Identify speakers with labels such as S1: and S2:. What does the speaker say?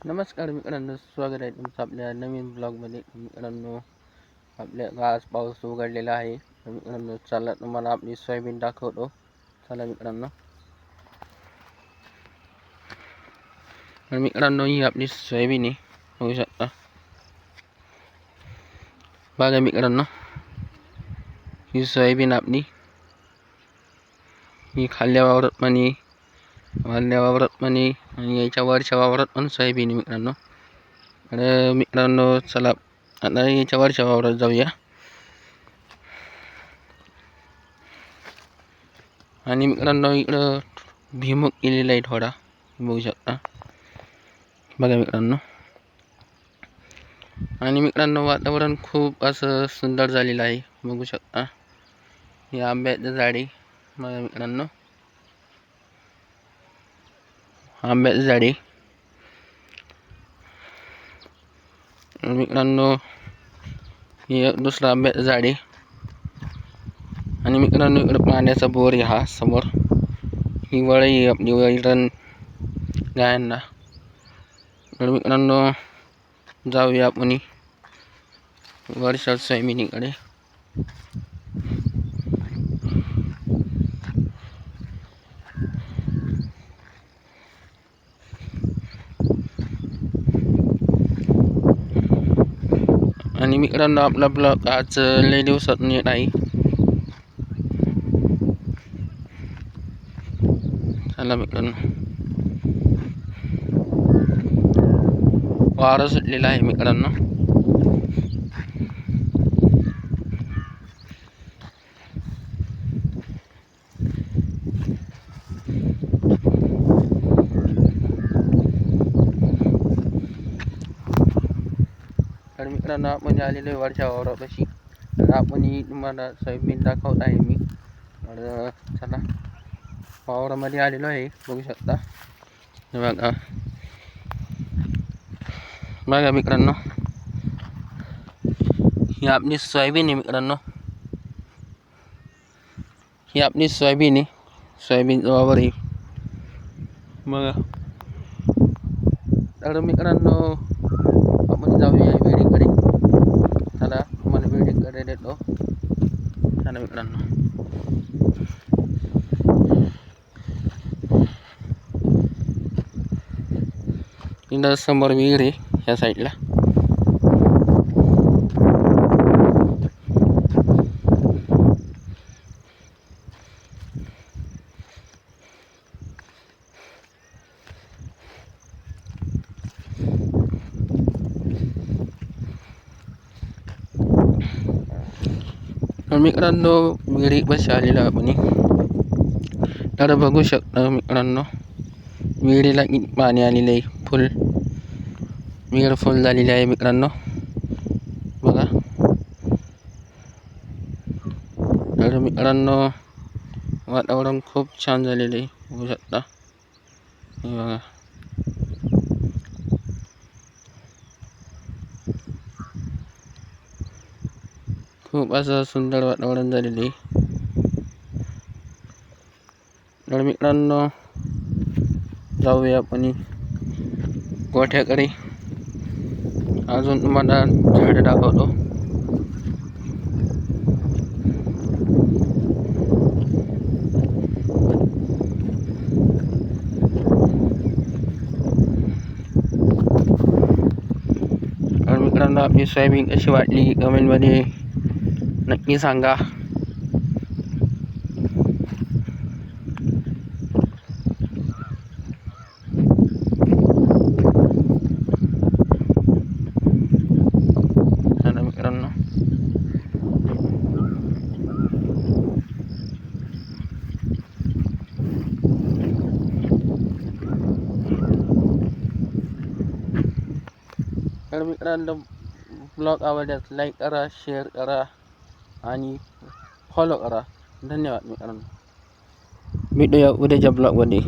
S1: नमस्कार मित्रांनो स्वागत आहे तुमचं आपल्या नवीन ब्लॉगमध्ये मित्रांनो आपल्या आज पाऊस उघडलेला आहे. मित्रांनो चला तुम्हाला आपली सोयाबीन दाखवतो. चला मित्रांनो. मित्रांनो ही आपली सोयाबीन आहे. होऊ शकता. बघा मित्रांनो ही सोयाबीन आपली. ही खाल्ल्या म्हणे. पाणी वाढल्या वावरात पाणी आणि याच्या वरच्या वावरात पण सोयाबीन मित्रांनो. आणि मित्रांनो चला आता याच्या वरच्या वावरात जाऊया. आणि मित्रांनो इकडं भिमुख केलेला आहे थोडा. बघू शकता. बघा मित्रांनो. आणि मित्रांनो वातावरण खूप असं सुंदर झालेलं आहे. बघू शकता. हे आंब्याचं झाडे बघा मित्रांनो. आंब्याचं झाडे मित्रांनो हे दुसरं आंब्याचं झाडे आणि मित्रांनो इकडं पाण्याचा बोर आहे हा समोर ही वळी आपली वैरण गायांना तर मित्रांनो जाऊया आपण वर्षात सोयाबीनीकडे आणि मित्रांनो आपला ब्लॉग आज लय दिवसात येत आहे. चला मित्रांनो. वारं सुटलेलं आहे मित्रांनो तर मित्रांनो आपण आलेलो आहे वरच्या वावरापाशी तर आपण ही तुम्हाला सोयाबीन दाखवत आहे मी. तर चला वावरामध्ये आलेलो आहे बघू शकता. बघा. बघा मित्रांनो. ही आपली सोयाबीन आहे मित्रांनो. ही आपली सोयाबीन आहे. सोयाबीन वावर आहे. बघा. तर मित्रांनो आपण जाऊया वेळीकडे देतो चला मित्रांनो इथं समोर विहीर आहे ह्या साईडला तर मित्रांनो विहिरी बस आलेलो आपण तर बघू शकता मित्रांनो विहिरीला पाणी आलेलं आहे फुल विहीर फुल झालेली आहे मित्रांनो बघा तर मित्रांनो वातावरण खूप छान झालेलं आहे बघू शकता हे बघा खूप असं सुंदर वातावरण झालेलं आहे. तर मित्रांनो जाऊया आपण गोठ्याकडे. अजून तुम्हाला झाडं दाखवतो. मित्रांनो आपली सोयाबीन कशी वाटली कमेंटमध्ये नक्की सांगा चला मित्रांनो तर मित्रांनो ब्लॉग आवडल्यास लाईक करा शेअर करा आणि फॉलो करा धन्यवाद मित्रांनो भेटूया उद्याच्या ब्लॉगमध्ये